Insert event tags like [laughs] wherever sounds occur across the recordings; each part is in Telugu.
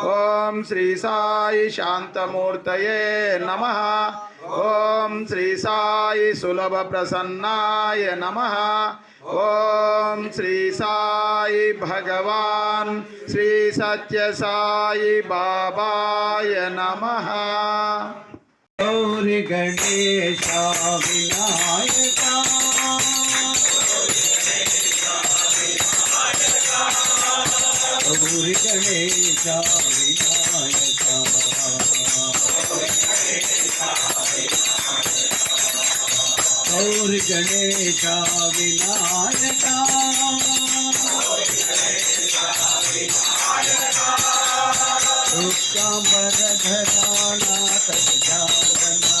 ओम श्री साई शांतमूर्त नमः। ओं श्री साई सुलभ प्रसन्नाय नमः। ओं श्री साई भगवान श्री सत्य साई बाबाय नमः। गौरी गणेश विनायका गौरी गणेशा विनायका गौरी गणेशा विनायका कांबर घराना तजाना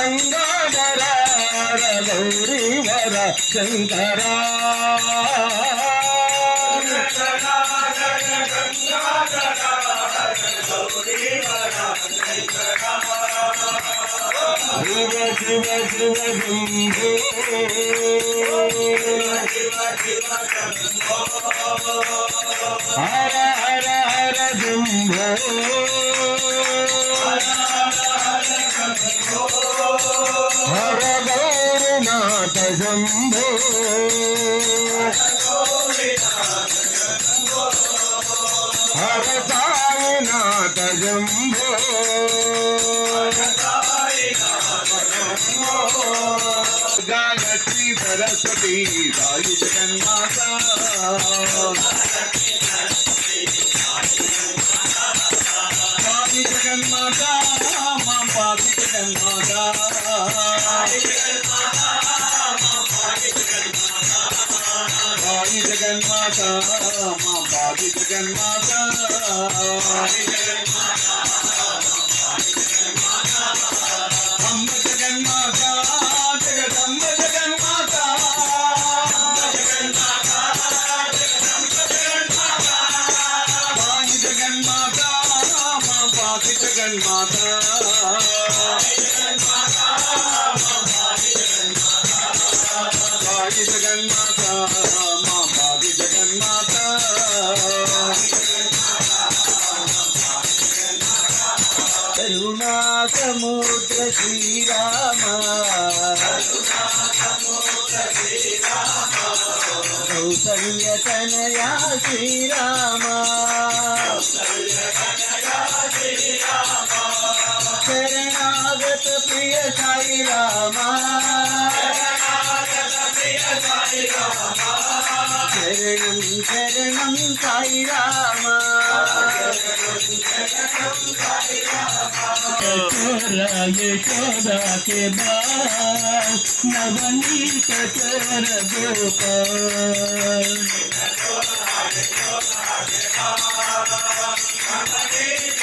మహాదేవా చంద్రకళాధర గంగాధర గౌరీవర శంకరా. శివ శివ శివ శంభో. హర హర హర శంభో. హర గౌరనాథ శంభో హర సాయినాథ శంభో గాయత్రి సరస్వతి సాయి జగన్మాత జగన్మాత మా పాపి జగన్మాత పాపి జగన్మాత మా పాపి జగన్మాత అమ్మ జగన్మాత Bye. [laughs] ప్రియ సాయి రామా. శరణం శరణం సాయి రామా. యశోదా కే నవనీత చర గోపాల్ నవనీత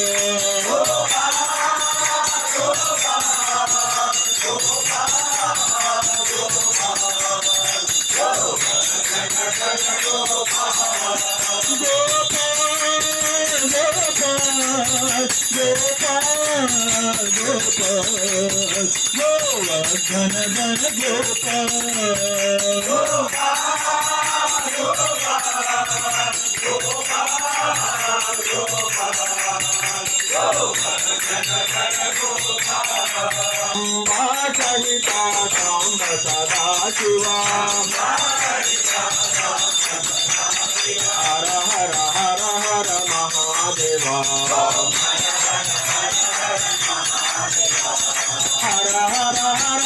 Hara Hara Hara Mahadeva Hara Hara Hara Mahadeva Hara Hara Hara Mahadeva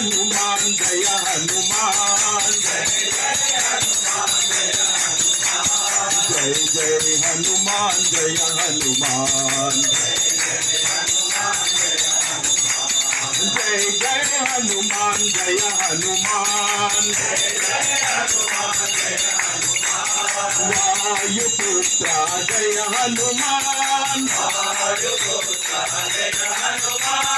Hanuman జయ హనుమాన్ జయ జయ హనుమాన్ జయ హనుమాన్ జయ జయ హనుమాన్ జయ హనుమాన్ వాయుపుత్ర జయ హనుమాన్ వాయుపుత్ర జయ హనుమాన్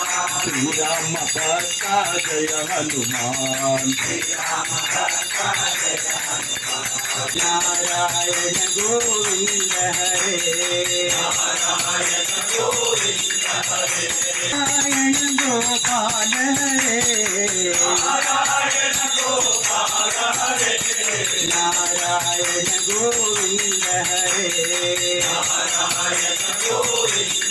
నారాయణ గోవింద హరే. నారాయణ గోపాల హరే నారాయణ గోవింద హరే శాంతాకార భుజంగ శయనా శాంతాకార భుజంగ శయనా నారాయణ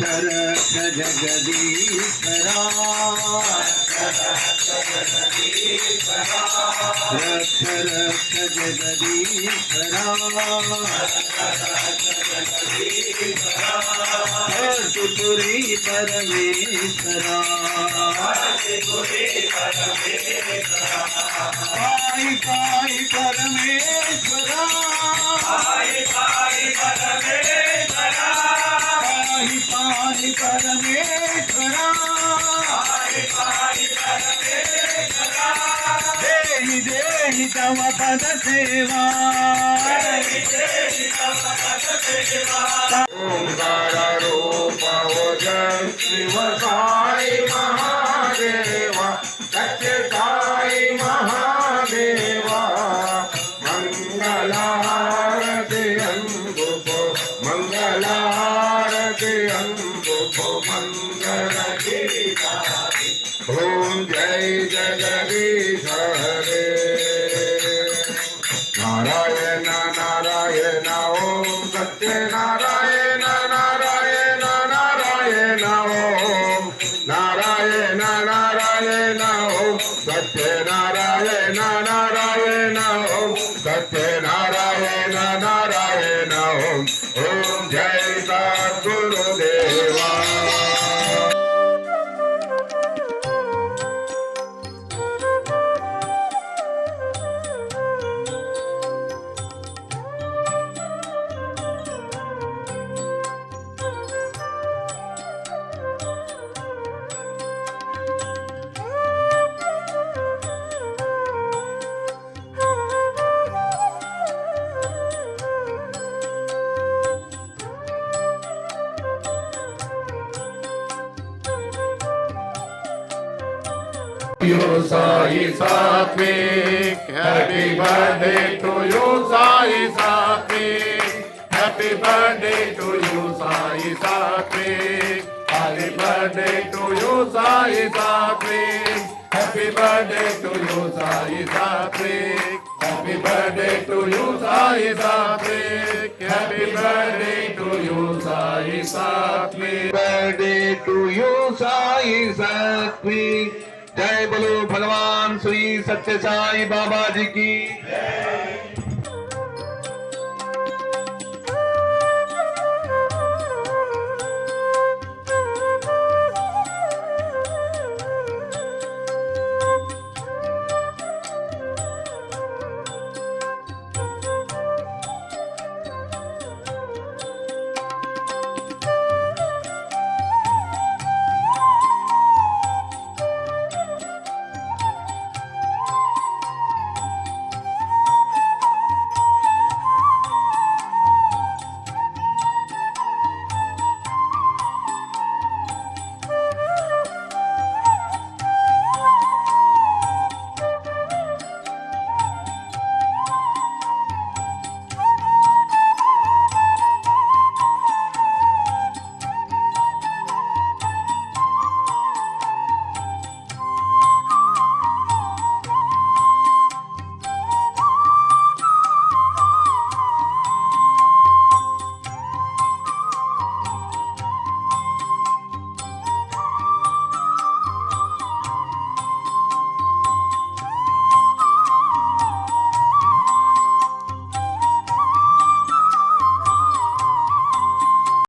అక్షర జగదీశ్వరా రక్ష రక్ష జగదీశ్వరా హర్షపురి పరమేశ్వరా పాయి పాయి పరమేశ్వరా பாடி பரமேஸ்வரா தேவி தேவி தவ பத சேவா ஓம் காரோ பவஜ சிவகாய் மகா now, oh, Satyana. You, Sai. Happy birthday to you, Sai. Happy birthday to you, Sai. Happy birthday to you, Sai. Happy birthday to you, Sai. Happy birthday to you, Sai. Happy birthday to you, Sai Satvik. birthday to you, Sai. जय बोलो भगवान श्री सत्य साई बाबा जी की